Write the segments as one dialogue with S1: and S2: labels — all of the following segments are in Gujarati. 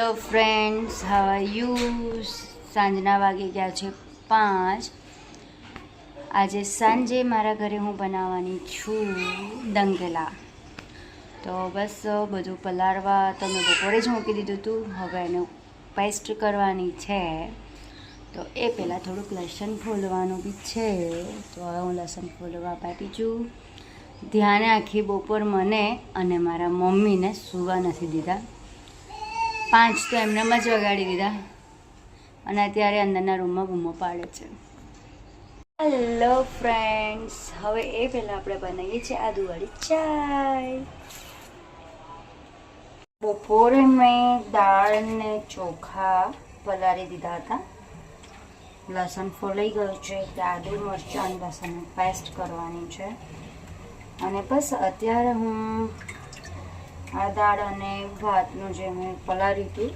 S1: હેલો ફ્રેન્ડ્સ હાવ યુ સાંજના વાગી ગયા છે પાંચ. આજે સાંજે મારા ઘરે હું બનાવવાની છું દંગેલા. તો બસ, બધું પલાળવા તો મેં બપોરે જ મૂકી દીધું હતું. હવે એને પેસ્ટ કરવાની છે. તો એ પહેલાં થોડુંક લસણ ફોલવાનું બી છે. તો હવે હું લસણ ફોલવા પાટી છું. ધ્યાને આખી બપોર મને અને મારા મમ્મીને સૂવા નથી દીધા. પાંચ તો એમનેમ જ વગાડી દીધા. અને અત્યારે અંદરના રૂમમાં બૂમો પાડે છે. હેલો ફ્રેન્ડ્સ હવે એ પહેલાં આપણે બનાવીએ છીએ આદુવાળી ચાય. બપોરે મેં દાળ ને ચોખા પલાળી દીધા હતા. લસણ ફોલાઈ ગયું છે એટલે આદુ, મરચાં અને લસણની પેસ્ટ કરવાની છે. અને બસ અત્યારે હું આ દાળ અને ભાતનું જે મેં પલાળ્યું હતું,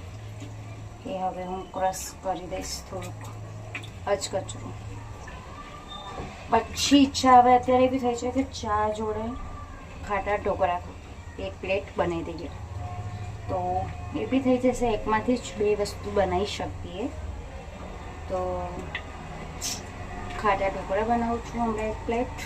S1: એ હવે હું ક્રશ કરી દઈશ થોડુંક. અચકચરું પછી ઈચ્છા હવે અત્યારે એવી થઈ છે કે ચા જોડે ખાટા ઢોકળા એક પ્લેટ બનાવી દઈએ. તો એ બી થઈ જશે, એકમાંથી જ બે વસ્તુ બનાવી શકીએ. તો ખાટા ઢોકળા બનાવું છું હમણાં એક પ્લેટ.